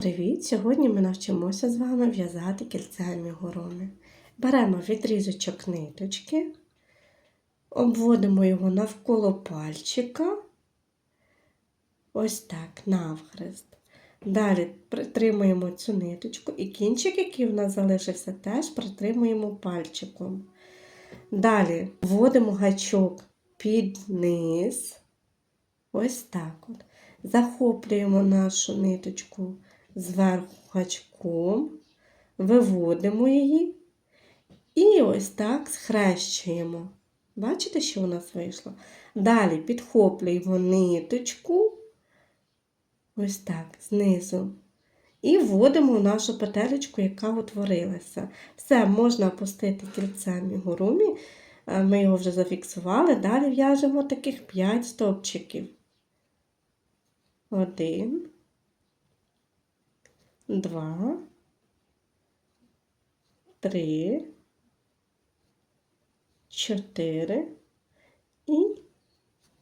Привіт! Сьогодні ми навчимося з вами в'язати кільцями гороми. Беремо відрізочок ниточки, обводимо його навколо пальчика, ось так, навхрест. Далі притримуємо цю ниточку і кінчик, який в нас залишився, теж притримуємо пальчиком. Далі вводимо гачок під низ, ось так от. Захоплюємо нашу ниточку зверху гачком, виводимо її і ось так схрещуємо. Бачите, що у нас вийшло? Далі підхоплюємо ниточку, ось так, знизу. І вводимо в нашу петелечку, яка утворилася. Все, можна опустити кільцем гурумі. Ми його вже зафіксували. Далі в'яжемо таких 5 стовпчиків. Один два, три, чотири і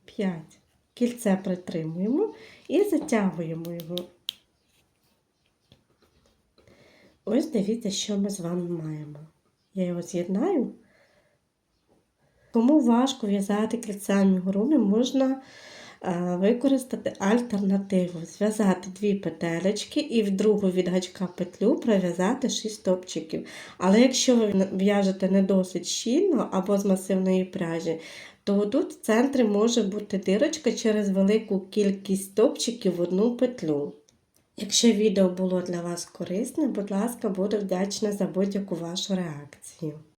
п'ять. Кільце притримуємо і затягуємо його. Ось дивіться, що ми з вами маємо. Я його з'єднаю. Кому важко в'язати кільцями гуруми, можна використати альтернативу. Зв'язати дві петелечки і в другу від гачка петлю пров'язати 6 стопчиків. Але якщо ви в'яжете не досить щільно або з масивної пряжі, то тут в центрі може бути дирочка через велику кількість стопчиків в одну петлю. Якщо відео було для вас корисне, будь ласка, буду вдячна за будь-яку вашу реакцію.